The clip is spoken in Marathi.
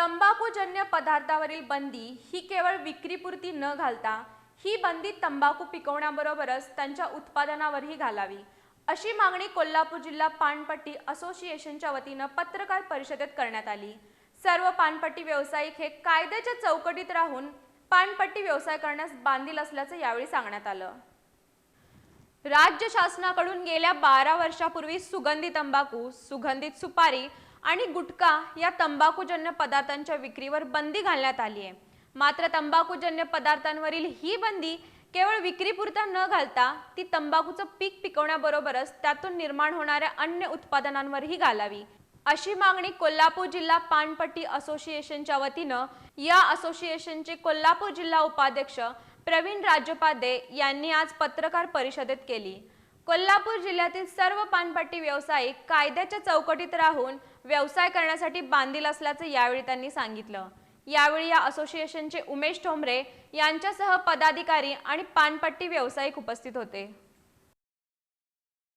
तंबाखूजन्य पदार्थावरील बंदी ही केवळ विक्रीपुरती न घालता ही बंदी तंबाखू पिकवण्याबरोबरच त्यांच्या उत्पादनावरही घालावी. अशी मागणी कोल्हापूर जिल्हा पानपट्टी असोसिएशनच्या वतीनं पत्रकार परिषदेत करण्यात आली. सर्व पानपट्टी व्यावसायिक हे कायद्याच्या चौकटीत राहून पानपट्टी व्यवसाय करण्यास बांधील असल्याचं यावेळी सांगण्यात आलं. राज्य शासनाकडून गेल्या बारा वर्षापूर्वी सुगंधी तंबाखू सुगंधित सुपारी आणि गुटखा या तंबाखूजन्य पदार्थांच्या विक्रीवर बंदी घालण्यात आली आहे. मात्र तंबाखूजन्य पदार्थांवरील ही बंदी केवळ विक्रीपुरता न घालता ती तंबाखूचं पीक पिकवण्याबरोबरच त्यातून निर्माण होणाऱ्या अन्य उत्पादनांवरही घालावी. अशी मागणी कोल्हापूर जिल्हा पानपट्टी असोसिएशनच्या वतीनं या असोसिएशनचे कोल्हापूर जिल्हा उपाध्यक्ष प्रवीण राजोपाध्ये यांनी आज पत्रकार परिषदेत केली. कोल्हापूर जिल्ह्यातील सर्व पानपट्टी व्यावसायिक कायद्याच्या चौकटीत राहून व्यवसाय करण्यासाठी बांधील असल्याचं यावेळी त्यांनी सांगितलं. यावेळी या असोसिएशनचे उमेश ठोंबरे यांच्यासह पदाधिकारी आणि पानपट्टी व्यावसायिक उपस्थित होते.